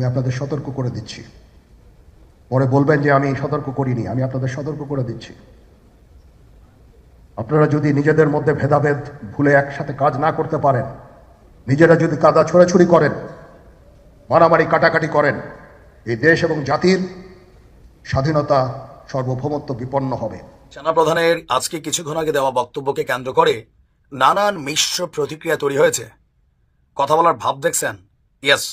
আমি আপনাদের সতর্ক করে দিচ্ছি। পরে বলবেন যে আমি সতর্ক করিনি, আমি আপনাদের সতর্ক করে দিচ্ছি। আপনারা যদি নিজেদের মধ্যে ভেদাভেদ ভুলে একসাথে কাজ না করতে পারেন, নিজেরা যদি কাদা ছোড়াছুড়ি করেন, মারামারি কাটাকাটি করেন, এই দেশ এবং জাতির স্বাধীনতা সার্বভৌমত্ব বিপন্ন হবে। সেনাপ্রধানের আজকে কিছুক্ষণ আগে দেওয়া বক্তব্যকে কেন্দ্র করে নানান মিশ্র প্রতিক্রিয়া তৈরি হয়েছে। কথা বলার ভাব দেখছেন? ইয়েস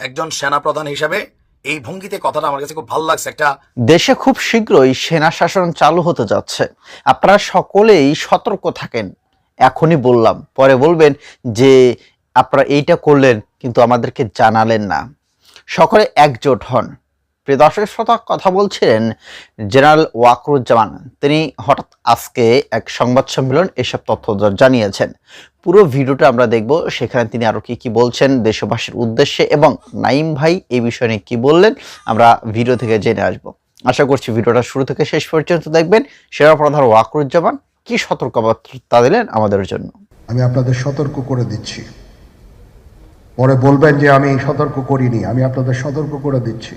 একজন সেনাপ্রধান হিসাবে এই ভঙ্গিতে কথাটা আমার কাছে খুব ভালো লাগছে। একটা দেশে খুব শীঘ্রই সেনা শাসন চালু হতে যাচ্ছে। আপনারা সকলেই সতর্ক থাকেন। এখনই বললাম, পরে বলবেন যে আপনারা এইটা করলেন কিন্তু আমাদেরকে জানালেন না। সকলে একজোট হন। প্রিয় দর্শক শ্রোতা কথা বলছিলেন জেনারেল ওয়াকরুজ্জামান। তিনি হঠাৎ আজকে এক সংবাদ সম্মেলন এসব তথ্য জানিয়েছেন। পুরো ভিডিওটা আমরা দেখব, সেখানে তিনি আরও কি কি বলছেন, দেশবাসীর উদ্দেশ্যে এবং নাইম ভাই এই বিষয়ে নিয়ে কি বললেন, আমরা ভিডিও থেকে জেনে আসব। আশা করছি ভিডিওটা শুরু থেকে শেষ পর্যন্ত দেখবেন। সেরা প্রধান ওয়াকরুজ্জামান কি সতর্কবার্তা দিলেন আমাদের জন্য? আমি আপনাদের সতর্ক করে দিচ্ছি। পরে বলবেন যে আমি সতর্ক করিনি, আমি আপনাদের সতর্ক করে দিচ্ছি।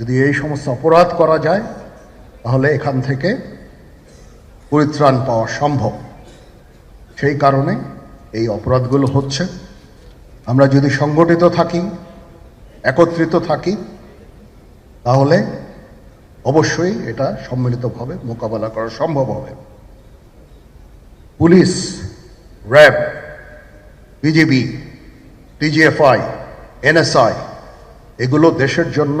যদি এই সমস্ত অপরাধ করা যায়, তাহলে এখান থেকে পরিত্রাণ পাওয়া সম্ভব। সেই কারণে এই অপরাধগুলো হচ্ছে। আমরা যদি সংগঠিত থাকি, একত্রিত থাকি, তাহলে অবশ্যই এটা সম্মিলিতভাবে মোকাবেলা করা সম্ভব হবে। Police, RAB BJP DGFI, NSI, এগুলো দেশের জন্য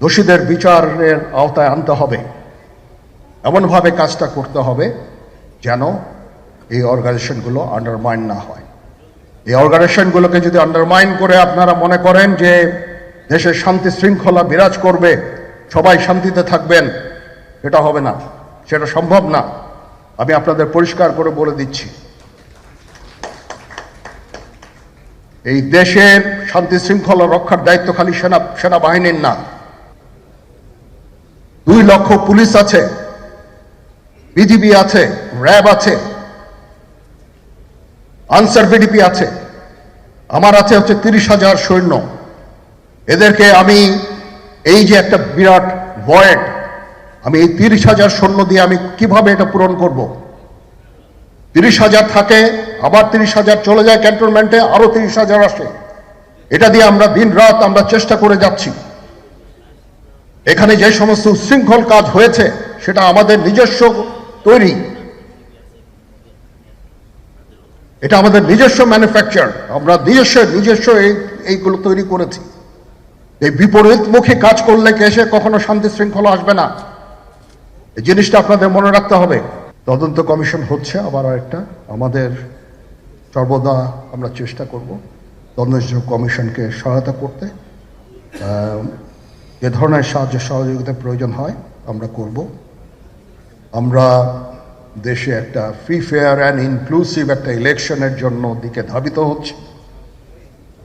দোষীদের বিচারের আওতায় আনতে হবে। এমনভাবে কাজটা করতে হবে যেন এই অর্গানাইজেশনগুলো আন্ডারমাইন না হয়। এই অর্গানাইজেশনগুলোকে যদি আন্ডারমাইন করে আপনারা মনে করেন যে দেশে শান্তি শৃঙ্খলা বিরাজ করবে, সবাই শান্তিতে থাকবেন এটা হবে না। সেটা সম্ভব না। আমি আপনাদের পরিষ্কার করে বলে দিচ্ছি। এই দেশের শান্তি শৃঙ্খলা রক্ষার দায়িত্ব খালি সেনা সেনাবাহিনীর না। দুই লক্ষ পুলিশ আছে, বিজিবি আছে, র্যাব আছে, আনসার বিডিপি আছে, আমার আছে হচ্ছে তিরিশ হাজার সৈন্য। এদেরকে আমি এই যে একটা বিরাট ভয়েড, আমি এই তিরিশ হাজার সৈন্য দিয়ে আমি কীভাবে এটা পূরণ করব? তিরিশ হাজার থাকে, আবার তিরিশ হাজার চলে যায় ক্যান্টনমেন্টে, আরও তিরিশ হাজার আসে। এটা দিয়ে আমরা দিন রাত আমরা চেষ্টা করে যাচ্ছি। এখানে যে সমস্ত উচ্ছৃঙ্খল কাজ হয়েছে, সেটা আমাদের নিজস্ব তৈরি। এটা আমাদের নিজস্ব ম্যানুফ্যাকচার আমরা নিজস্ব নিজস্ব এই- এইগুলো তৈরি করেছি। এই বিপরীতমুখী কাজ করলে কে এসে কখনো শান্তি শৃঙ্খলা আসবে না। এই জিনিসটা আপনাদের মনে রাখতে হবে। তদন্ত কমিশন হচ্ছে, আবার একটা আমাদের সর্বদা আমরা চেষ্টা করব তদন্ত কমিশনকে সহায়তা করতে। যে ধরনের সাহায্য সহযোগিতার প্রয়োজন হয়, আমরা করব। আমরা দেশে একটা ফ্রি ফেয়ার অ্যান্ড ইনক্লুসিভ একটা ইলেকশনের জন্য দিকে ধাবিত হচ্ছে।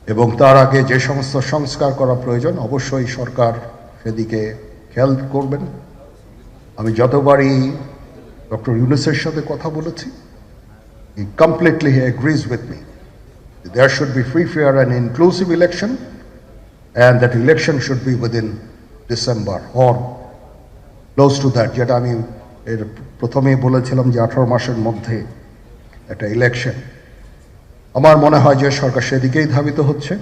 এবং তার আগে যে সমস্ত সংস্কার করা প্রয়োজন, অবশ্যই সরকার সেদিকে খেয়াল করবেন। আমি যতবারই ডক্টর ইউনুসের সাথে কথা বলেছি he completely he agrees with me there should be free fair and inclusive election and that election should be within December or close to that যেটা আমি এর প্রথমেই বলেছিলাম যে আঠারো মাসের মধ্যে একটা ইলেকশন আমার মনে হয় যে সরকার সেদিকেই ধাবিত হচ্ছে।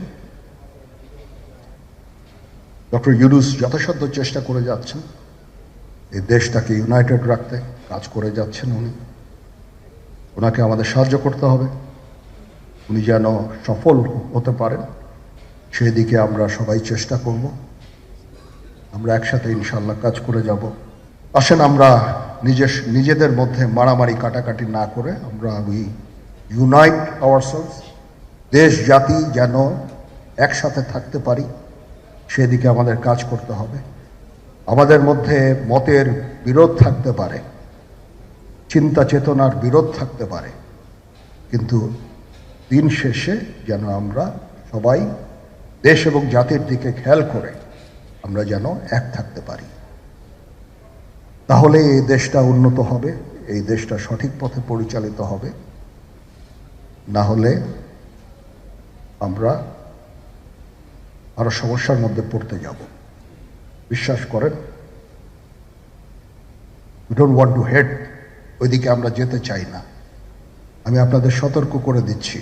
ডক্টর ইউনুস যথাসাধ্য চেষ্টা করে যাচ্ছেন। এই দেশটাকে ইউনাইটেড রাখতে, কাজ করে যাচ্ছেন উনি। ওনাকে আমাদের সাহায্য করতে হবে। উনি যেন সফল হতে পারেন। সেদিকে আমরা সবাই চেষ্টা করব। আমরা একসাথে ইনশাল্লাহ কাজ করে যাব। আসেন আমরা নিজের, নিজেদের মধ্যে মারামারি কাটাকাটি না করে আমরা উই ইউনাইট আওয়ারসেলস দেশ, জাতি যেন একসাথে থাকতে পারি, সেদিকে আমাদের কাজ করতে হবে। আমাদের মধ্যে মতের বিরোধ থাকতে পারে, চিন্তা চেতনার বিরোধ থাকতে পারে। কিন্তু দিন শেষে যেন আমরা সবাই দেশ এবং জাতির দিকে খেয়াল করে আমরা যেন এক থাকতে পারি। তাহলে এই দেশটা উন্নত হবে, এই দেশটা সঠিক পথে পরিচালিত হবে। না হলে আমরা আরও সমস্যার মধ্যে পড়তে যাব। বিশ্বাস করেন we don't want to head ওইদিকে আমরা যেতে চাই না। আমি আপনাদের সতর্ক করে দিচ্ছি।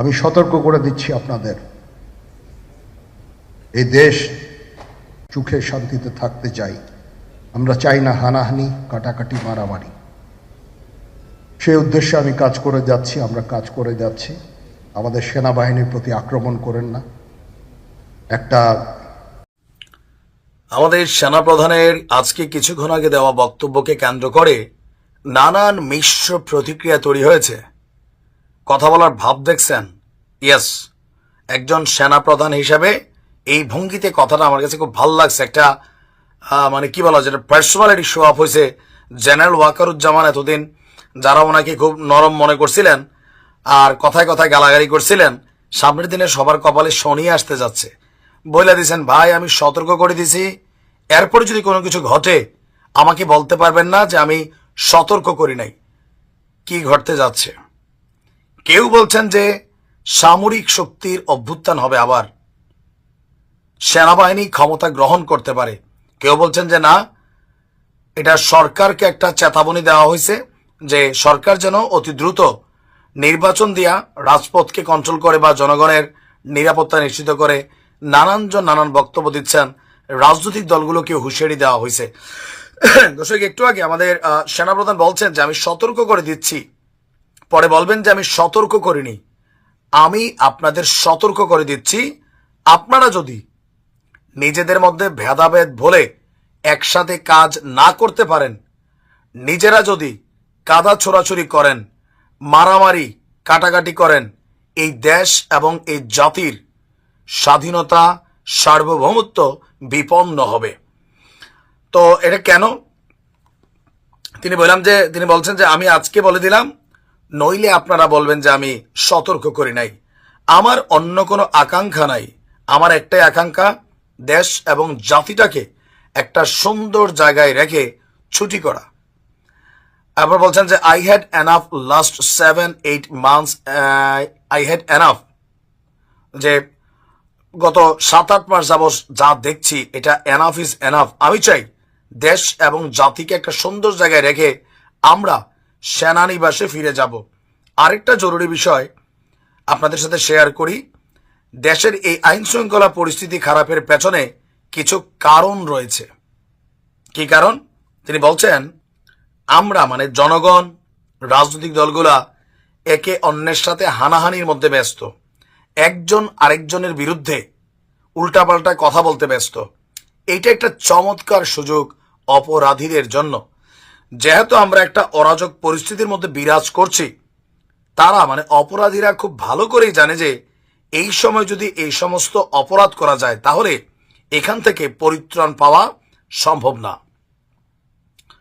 আমি সতর্ক করে দিচ্ছি আপনাদের। এই দেশ সুখে শান্তিতে থাকতে চাই। আমরা চাই না হানাহানি, কাটাকাটি, মারামারি। সেই উদ্দেশ্যে আমি কাজ করে যাচ্ছি, আমরা কাজ করে যাচ্ছি। আমাদের সেনাবাহিনীর প্রতি আক্রমণ করেন না। একটা আমাদের সেনাপ্রধানের আজকে কিছুক্ষণ আগে দেওয়া বক্তব্যকে কেন্দ্র করে নানান মিশ্র প্রতিক্রিয়া তৈরি হয়েছে। কথা বলার ভাব দেখছেন? ইয়েস একজন সেনাপ্রধান হিসাবে এই ভঙ্গিতে কথাটা আমার কাছে খুব ভালো লাগছে। একটা মানে কি বলা যেটা পার্সোনালিটি শো আপ হয়েছে জেনারেল ওয়াকারুজ্জামান এতদিন, যারা ওনাকে খুব নরম মনে করছিলেন আর কথায় কথায় গালাগালি করছিলেন, সামনের দিনে সবার কপালে শনি আসতে যাচ্ছে। বলে দিছেন, ভাই, আমি সতর্ক করে দিছি। এরপরে যদি কোনো কিছু ঘটে, আমাকে বলতে পারবেন না যে আমি সতর্ক করি নাই। কি ঘটতে যাচ্ছে? কেউ বলছেন যে সামরিক শক্তির অভ্যুত্থান হবে আবার। সেনাবাহিনী ক্ষমতা গ্রহণ করতে পারে। কেউ বলছেন যে না, এটা সরকারকে একটা চেতাবনী দেওয়া হয়েছে যে সরকার যেন অতি দ্রুত নির্বাচন দিয়া রাজপথকে কন্ট্রোল করে বা জনগণের নিরাপত্তা নিশ্চিত করে নানানজন নানান বক্তব্য দিচ্ছেন। রাজনৈতিক দলগুলোকে হুঁশিয়ারি দেওয়া হয়েছে। দর্শক, একটু আগে আমাদের সেনাপ্রধান বলছেন যে আমি সতর্ক করে দিচ্ছি। পরে বলবেন যে আমি সতর্ক করিনি। আমি আপনাদের সতর্ক করে দিচ্ছি। আপনারা যদি নিজেদের মধ্যে ভেদাভেদ ভুলে একসাথে কাজ না করতে পারেন, নিজেরা যদি কাদা ছোড়াছুরি করেন, মারামারি কাটাকাটি করেন, এই দেশ এবং এই জাতির স্বাধীনতা, সার্বভৌমত্ব বিপন্ন হবে। তো এটা কেন? তিনি বললাম যে, তিনি বলছেন যে আমি আজকে বলে দিলাম নইলে আপনারা বলবেন যে আমি সতর্ক করি নাই। আমার অন্য কোনো আকাঙ্ক্ষা নাই। আমার একটাই আকাঙ্ক্ষা, দেশ এবং জাতিটাকে একটা সুন্দর জায়গায় রেখে ছুটি করা। আবার বলছেন যে I had enough last seven eight months I had enough যে, গত সাত, আট মাস যাব যা দেখছি, এটা এনাফ ইজ এনাফ আমি চাই দেশ এবং জাতিকে একটা সুন্দর জায়গায় রেখে আমরা সেনানিবাসে ফিরে যাব। আরেকটা জরুরি বিষয় আপনাদের সাথে শেয়ার করি। দেশের এই আইন শৃঙ্খলা পরিস্থিতি খারাপের পেছনে কিছু কারণ রয়েছে। কি কারণ? তিনি বলছেন, আমরা মানে জনগণ, রাজনৈতিক দলগুলা একে অন্যের সাথে হানাহানির মধ্যে ব্যস্ত। একজন আরেকজনের বিরুদ্ধে উল্টাপাল্টা কথা বলতে ব্যস্ত। এইটা একটা চমৎকার সুযোগ অপরাধীদের জন্য। যেহেতু আমরা একটা অরাজক পরিস্থিতির মধ্যে বিরাজ করছি, তারা মানে অপরাধীরা খুব ভালো করেই জানে যে এই সময় যদি এই সমস্ত অপরাধ করা যায়, তাহলে এখান থেকে পরিত্রাণ পাওয়া সম্ভব না।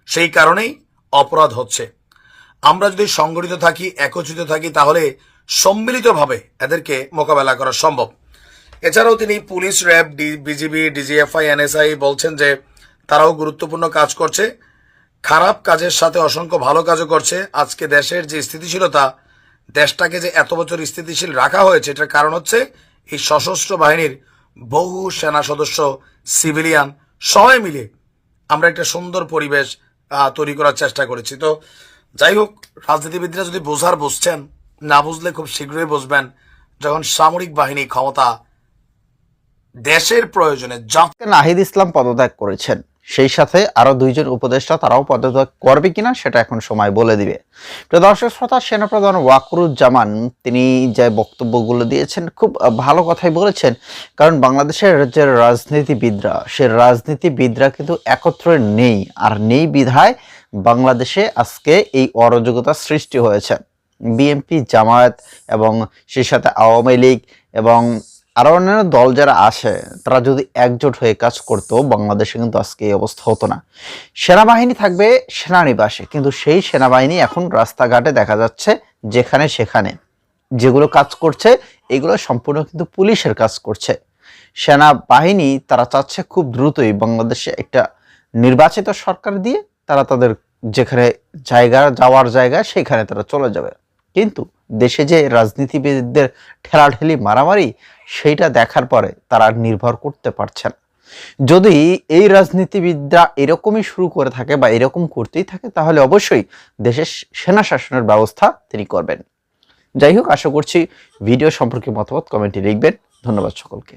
সেই কারণেই অপরাধ হচ্ছে। আমরা যদি সংগঠিত থাকি, একত্রিত থাকি, তাহলে সম্মিলিতভাবে এদেরকে মোকাবেলা করা সম্ভব। এছাড়াও তিনি police, RAB BGB, DGFI, NSI বলছেন যে তারাও গুরুত্বপূর্ণ কাজ করছে। খারাপ কাজের সাথে অসংখ্য ভালো কাজও করছে। আজকে দেশের যে স্থিতিশীলতা, দেশটাকে যে এত বছর স্থিতিশীল রাখা হয়েছে, এটার কারণ হচ্ছে এই সশস্ত্র বাহিনীর বহু সেনা সদস্য, সিভিলিয়ান, সবাই মিলে আমরা একটা সুন্দর পরিবেশ তৈরি করার চেষ্টা করেছি। তো যাই হোক, রাজনীতিবিদরা যদি বোঝার বুঝছেন না বুঝলে খুব শীঘ্রই বুঝবেন যখন সামরিক বাহিনী ক্ষমতা দেশের প্রয়োজনে নাহিদ ইসলাম পদত্যাগ করেছেন। সেই সাথে আরও দুইজন উপদেষ্টা তারাও পদত্যাগ করবে কিনা সেটা এখন সময় বলে দিবে। প্রিয় দর্শক, শ্রোতা, সেনাপ্রধান ওয়াকরুজ্জামান, তিনি যে বক্তব্যগুলো দিয়েছেন খুব ভালো কথাই বলেছেন। কারণ বাংলাদেশের যে রাজনীতিবিদরা, সে রাজনীতিবিদরা কিন্তু একত্রে নেই। আর নেই বিধায় বাংলাদেশে আজকে এই অরাজকতা সৃষ্টি হয়েছে। বিএনপি, জামায়াত এবং সেই সাথে আওয়ামী লীগ এবং আরও অন্যান্য দল যারা আসে, তারা যদি একজোট হয়ে কাজ করতো, বাংলাদেশে কিন্তু আজকে এই অবস্থা হতো না। সেনাবাহিনী থাকবে সেনানিবাসে, কিন্তু সেই সেনাবাহিনী এখন রাস্তাঘাটে দেখা যাচ্ছে যেখানে সেখানে। যেগুলো কাজ করছে, এগুলো সম্পূর্ণ কিন্তু পুলিশের কাজ করছে। সেনাবাহিনী তারা চাচ্ছে খুব দ্রুতই বাংলাদেশে একটা নির্বাচিত সরকার দিয়ে তারা তাদের যেখানে জায়গা, যাওয়ার জায়গা, সেখানে তারা চলে যাবে। কিন্তু দেশে যে রাজনীতিবিদদের ঠেলাঠেলি মারামারি, সেইটা দেখার পরে তারা নির্ভর করতে পারছেন যদি এই রাজনীতিবিদরা এরকমই শুরু করে থাকে বা এরকম করতেই থাকে, তাহলে অবশ্যই দেশের সেনা শাসনের ব্যবস্থা তিনি করবেন। যাই হোক, আশা করছি ভিডিও সম্পর্কে মতামত কমেন্টে লিখবেন। ধন্যবাদ সকলকে।